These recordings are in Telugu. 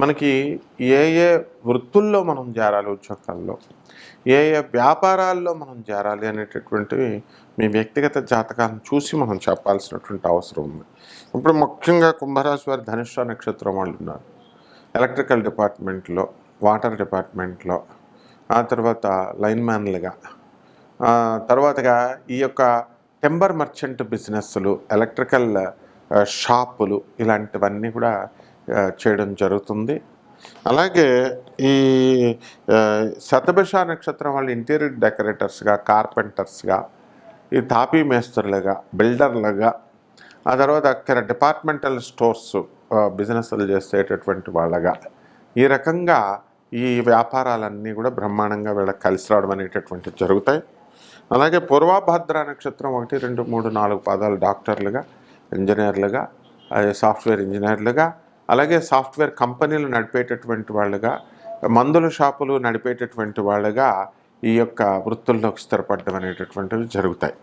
మనకి ఏ ఏ వృత్తుల్లో మనం చేరాలి ఉద్యోగాల్లో ఏ ఏ వ్యాపారాల్లో మనం చేరాలి అనేటటువంటివి మీ వ్యక్తిగత జాతకాలను చూసి మనం చెప్పాల్సినటువంటి అవసరం ఉంది. ఇప్పుడు ముఖ్యంగా కుంభరాశి వారి ధనుష్ట నక్షత్రం వాళ్ళు ఉన్నారు. ఎలక్ట్రికల్ డిపార్ట్మెంట్లో వాటర్ డిపార్ట్మెంట్లో ఆ తర్వాత లైన్ మ్యాన్లుగా తర్వాతగా ఈ యొక్క టెంబర్ మర్చెంట్ బిజినెస్లు ఎలక్ట్రికల్ షాపులు ఇలాంటివన్నీ కూడా చేయడం జరుగుతుంది. అలాగే ఈ శతభిష నక్షత్రం వాళ్ళు ఇంటీరియర్ డెకరేటర్స్గా కార్పెంటర్స్గా ఈ తాపీ మేస్త్రులుగా బిల్డర్లుగా ఆ తర్వాత అక్కడ డిపార్ట్మెంటల్ స్టోర్స్ బిజినెస్లు చేసేటటువంటి వాళ్ళగా ఈ రకంగా ఈ వ్యాపారాలన్నీ కూడా బ్రహ్మాండంగా వీళ్ళకి కలిసి రావడం అనేటటువంటివి జరుగుతాయి. అలాగే పూర్వభద్ర నక్షత్రం ఒకటి రెండు మూడు నాలుగు పాదాలు డాక్టర్లుగా ఇంజనీర్లుగా అదే సాఫ్ట్వేర్ ఇంజనీర్లుగా అలాగే సాఫ్ట్వేర్ కంపెనీలు నడిపేటటువంటి వాళ్ళుగా మందుల షాపులు నడిపేటటువంటి వాళ్ళుగా ఈ యొక్క వృత్తుల్లోకి స్థిరపడడం అనేటటువంటివి జరుగుతాయి.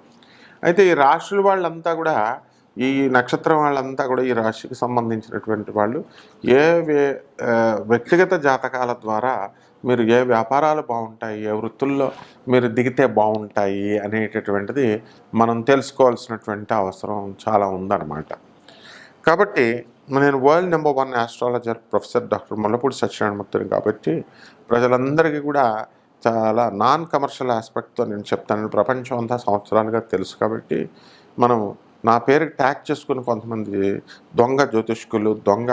అయితే ఈ రాశుల వాళ్ళంతా కూడా ఈ నక్షత్రం వాళ్ళంతా కూడా ఈ రాశికి సంబంధించినటువంటి వాళ్ళు ఏ వ్యక్తిగత జాతకాల ద్వారా మీరు ఏ వ్యాపారాలు బాగుంటాయి ఏ వృత్తుల్లో మీరు దిగితే బాగుంటాయి అనేటటువంటిది మనం తెలుసుకోవాల్సినటువంటి అవసరం చాలా ఉందన్నమాట. కాబట్టి నేను world number one astrologer professor doctor Mullapudi సత్యనారాయణమూర్తిని కాబట్టి ప్రజలందరికీ కూడా చాలా నాన్ కమర్షియల్ ఆస్పెక్ట్తో నేను చెప్తాను. ప్రపంచం అంతా సంవత్సరాలుగా తెలుసు కాబట్టి మనం నా పేరుకి ట్యాగ్ చేసుకుని కొంతమంది దొంగ జ్యోతిష్కులు దొంగ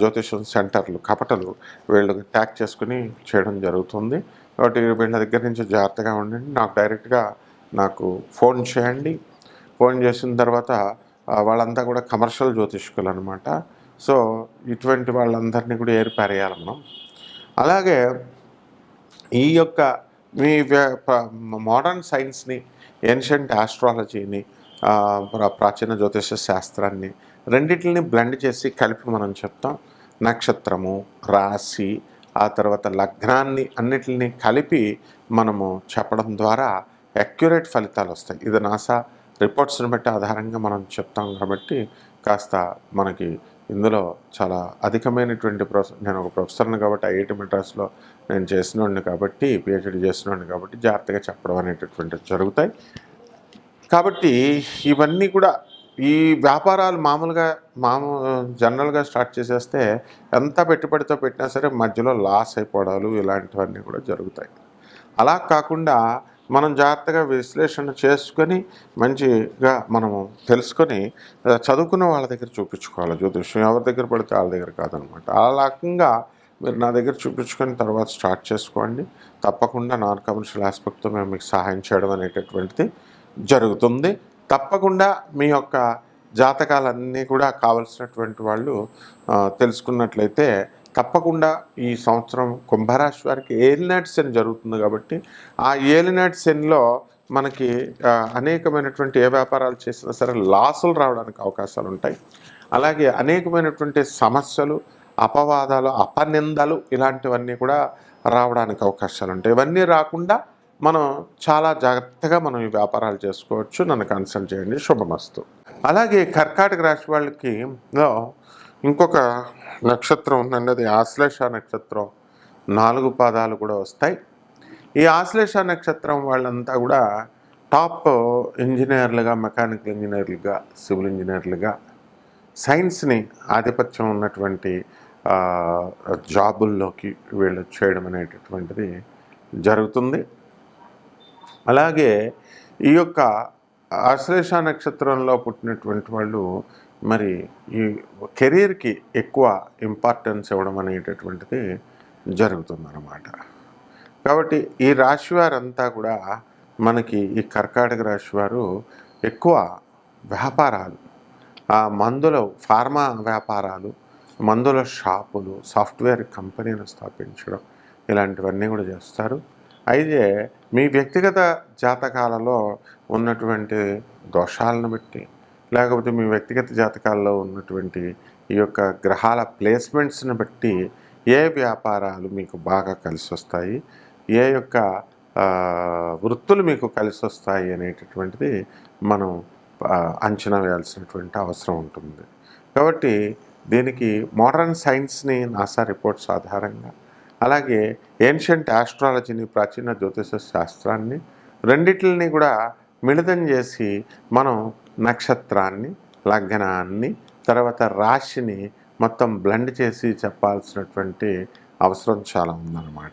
జ్యోతిషం సెంటర్లు కపటలు వీళ్ళకి ట్యాగ్ చేసుకుని చేయడం జరుగుతుంది. కాబట్టి వీళ్ళ దగ్గర నుంచి జాగ్రత్తగా ఉండండి. నాకు డైరెక్ట్గా నాకు ఫోన్ చేయండి. ఫోన్ చేసిన తర్వాత వాళ్ళంతా కూడా కమర్షియల్ జ్యోతిష్కులు అనమాట సో ఇటువంటి వాళ్ళందరినీ కూడా ఏరిపారేయాలి మనం. అలాగే ఈ యొక్క మీ మోడర్న్ సైన్స్ని ఏన్షియంట్ ఆస్ట్రాలజీని ప్రాచీన జ్యోతిష శాస్త్రాన్ని రెండింటిని బ్లెండ్ చేసి కలిపి మనం చెప్తాం. నక్షత్రము రాశి ఆ తర్వాత లగ్నాన్ని అన్నిటిని కలిపి మనము చెప్పడం ద్వారా అక్యురేట్ ఫలితాలు వస్తాయి. ఇది నాసా రిపోర్ట్స్ని బట్టి ఆధారంగా మనం చెప్తాం కాబట్టి కాస్త మనకి ఇందులో చాలా అధికమైనటువంటి ప్రొఫెసర్ నేను ఒక ప్రొఫెసర్ని కాబట్టి ఐఐటి మెడ్రాస్లో నేను చేసినోడిని కాబట్టి పిహెచ్డి చేసినోడిని కాబట్టి జాగ్రత్తగా చెప్పడం అనేటటువంటివి జరుగుతాయి. కాబట్టి ఇవన్నీ కూడా ఈ వ్యాపారాలు మామూలుగా మామూ జనరల్గా స్టార్ట్ చేసేస్తే ఎంత పెట్టుబడితో పెట్టినా సరే మధ్యలో లాస్ అయిపోవడాలు ఇలాంటివన్నీ కూడా జరుగుతాయి. అలా కాకుండా మనం జాగ్రత్తగా విశ్లేషణ చేసుకొని మంచిగా మనము తెలుసుకొని చదువుకున్న వాళ్ళ దగ్గర చూపించుకోవాలి. జ్యోతిష్యం ఎవరి దగ్గర పడితే వాళ్ళ దగ్గర కాదనమాట. ఆ రకంగా మీరు నా దగ్గర చూపించుకొని తర్వాత స్టార్ట్ చేసుకోండి. తప్పకుండా నాన్ కమర్షియల్ ఆస్పెక్ట్తో మేము మీకు సహాయం చేయడం అనేటటువంటిది జరుగుతుంది. తప్పకుండా మీ యొక్క జాతకాలన్నీ కూడా కావలసినటువంటి వాళ్ళు తెలుసుకున్నట్లయితే తప్పకుండా ఈ సంవత్సరం కుంభరాశి వారికి ఏలినాటి శని జరుగుతుంది కాబట్టి ఆ ఏలినాటి శనిలో మనకి అనేకమైనటువంటి ఏ వ్యాపారాలు చేసినా సరే లాసులు రావడానికి అవకాశాలు ఉంటాయి. అలాగే అనేకమైనటువంటి సమస్యలు అపవాదాలు అపనిందలు ఇలాంటివన్నీ కూడా రావడానికి అవకాశాలు ఉంటాయి. ఇవన్నీ రాకుండా మనం చాలా జాగ్రత్తగా మనం ఈ వ్యాపారాలు చేసుకోవచ్చు. నన్ను కన్సల్ట్ చేయండి. శుభమస్తు. అలాగే కర్కాటక రాశి వాళ్ళకి ఇంకొక నక్షత్రం ఉందండి అది ఆశ్లేష నక్షత్రం. నాలుగు పాదాలు కూడా వస్తాయి. ఈ ఆశ్లేష నక్షత్రం వాళ్ళంతా కూడా టాప్ ఇంజనీర్లుగా మెకానికల్ ఇంజనీర్లుగా సివిల్ ఇంజనీర్లుగా సైన్స్ని ఆధిపత్యం ఉన్నటువంటి జాబుల్లోకి వీళ్ళు చేయడం అనేటటువంటిది జరుగుతుంది. అలాగే ఈ యొక్క ఆశ్లేష నక్షత్రంలో పుట్టినటువంటి వాళ్ళు మరి ఈ కెరీర్కి ఎక్కువ ఇంపార్టెన్స్ ఇవ్వడం అనేటటువంటిది జరుగుతుందన్నమాట. కాబట్టి ఈ రాశి వారంతా కూడా మనకి ఈ కర్కాటక రాశి వారు ఎక్కువ వ్యాపారాలు ఆ మందుల ఫార్మా వ్యాపారాలు మందుల షాపులు సాఫ్ట్వేర్ కంపెనీలు స్థాపించడం ఇలాంటివన్నీ కూడా చేస్తారు. అయితే మీ వ్యక్తిగత జాతకాలలో ఉన్నటువంటి దోషాలను బట్టి లేకపోతే మీ వ్యక్తిగత జాతకాల్లో ఉన్నటువంటి ఈ యొక్క గ్రహాల ప్లేస్మెంట్స్ని బట్టి ఏ వ్యాపారాలు మీకు బాగా కలిసి వస్తాయి ఏ యొక్క వృత్తులు మీకు కలిసి వస్తాయి అనేటటువంటిది మనం అంచనా వేయాల్సినటువంటి అవసరం ఉంటుంది. కాబట్టి దీనికి మోడర్న్ సైన్స్ని నాసా రిపోర్ట్స్ ఆధారంగా అలాగే ఏన్షియంట్ ఆస్ట్రాలజీని ప్రాచీన జ్యోతిష శాస్త్రాన్ని రెండిటిని కూడా మిళితం చేసి మనం నక్షత్రాన్ని లగ్నాన్ని తర్వాత రాశిని మొత్తం బ్లెండ్ చేసి చెప్పాల్సినటువంటి అవసరం చాలా ఉందన్నమాట.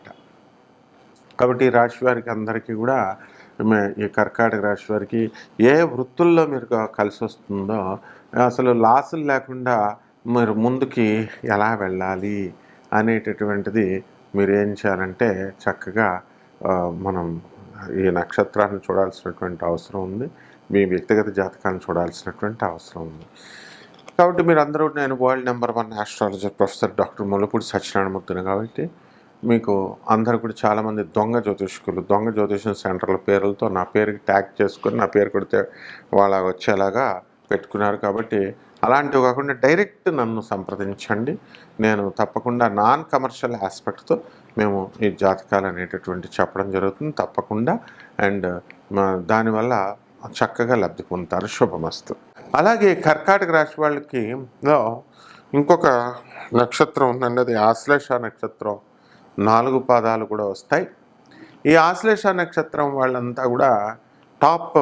కాబట్టి రాశి వారికి అందరికీ కూడా మే- ఈ కర్కాటక రాశి వారికి ఏ వృత్తుల్లో మీరు కలిసి వస్తుందో అసలు లాసులు లేకుండా మీరు ముందుకి ఎలా వెళ్ళాలి అనేటటువంటిది మీరు ఏం చేయాలంటే చక్కగా మనం ఈ నక్షత్రాన్ని చూడాల్సినటువంటి అవసరం ఉంది. మీ వ్యక్తిగత జాతకాన్ని చూడాల్సినటువంటి అవసరం ఉంది. కాబట్టి మీరు అందరూ నేను world number one astrologer professor doctor Mullapudi సత్యనారాయణమూర్తిని కాబట్టి మీకు అందరు కూడా చాలామంది దొంగ జ్యోతిష్కులు దొంగ జ్యోతిషం సెంటర్ల పేర్లతో నా పేరుకి ట్యాగ్ చేసుకొని నా పేరు కొడితే వాళ్ళ వచ్చేలాగా పెట్టుకున్నారు కాబట్టి అలాంటివి కాకుండా డైరెక్ట్ నన్ను సంప్రదించండి. నేను తప్పకుండా నాన్ కమర్షియల్ ఆస్పెక్ట్తో మేము ఈ జాతకాలు అనేటటువంటి చెప్పడం జరుగుతుంది తప్పకుండా. అండ్ దానివల్ల చక్కగా లబ్ధి పొందుతారు శుభమస్తు. అలాగే కర్కాటక రాశి వాళ్ళకి ఇంకొక నక్షత్రం ఉందండి. అది ఆశ్లేష నక్షత్రం. నాలుగు పాదాలు కూడా వస్తాయి. ఈ ఆశ్లేష నక్షత్రం వాళ్ళంతా కూడా టాప్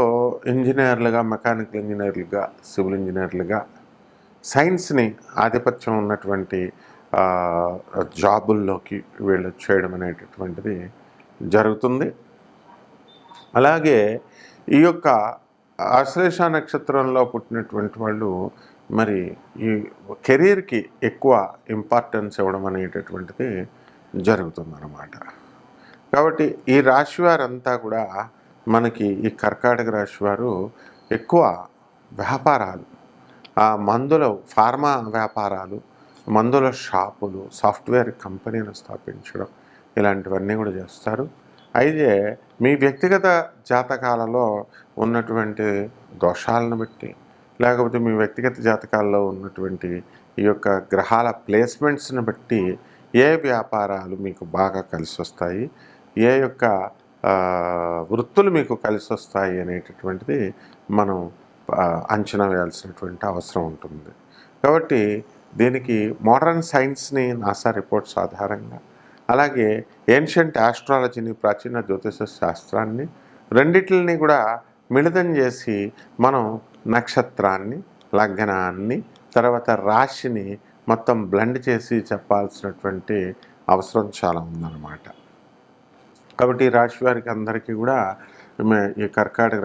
ఇంజనీర్లుగా మెకానికల్ ఇంజనీర్లుగా సివిల్ ఇంజనీర్లుగా సైన్స్ని ఆధిపత్యం ఉన్నటువంటి జాబుల్లోకి వీళ్ళు చేయడం అనేటటువంటిది జరుగుతుంది. అలాగే ఈ యొక్క ఆశ్లేష నక్షత్రంలో పుట్టినటువంటి వాళ్ళు మరి ఈ కెరీర్కి ఎక్కువ ఇంపార్టెన్స్ ఇవ్వడం అనేటటువంటిది జరుగుతుందన్నమాట. కాబట్టి ఈ రాశి వారంతా కూడా మనకి ఈ కర్కాటక రాశి వారు ఎక్కువ వ్యాపారాలు ఆ మందుల ఫార్మా వ్యాపారాలు మందుల షాపులు సాఫ్ట్వేర్ కంపెనీలు స్థాపించడం ఇలాంటివన్నీ కూడా చేస్తారు. అయితే మీ వ్యక్తిగత జాతకాలలో ఉన్నటువంటి దోషాలను బట్టి లేకపోతే మీ వ్యక్తిగత జాతకాల్లో ఉన్నటువంటి ఈ యొక్క గ్రహాల ప్లేస్మెంట్స్ని బట్టి ఏ వ్యాపారాలు మీకు బాగా కలిసి వస్తాయి ఏ యొక్క వృత్తులు మీకు కలిసి వస్తాయి అనేటటువంటిది మనం అంచనా వేయాల్సినటువంటి అవసరం ఉంటుంది. కాబట్టి దీనికి మోడర్న్ సైన్స్ని నాసా రిపోర్ట్స్ ఆధారంగా అలాగే ఏన్షియంట్ ఆస్ట్రాలజీని ప్రాచీన జ్యోతిష శాస్త్రాన్ని రెండిటిని కూడా మిళితం చేసి మనం నక్షత్రాన్ని లగ్నాన్ని తర్వాత రాశిని మొత్తం బ్లెండ్ చేసి చెప్పాల్సినటువంటి అవసరం చాలా ఉందన్నమాట. కాబట్టి రాశి వారికి అందరికీ కూడా ఈ కర్కాటక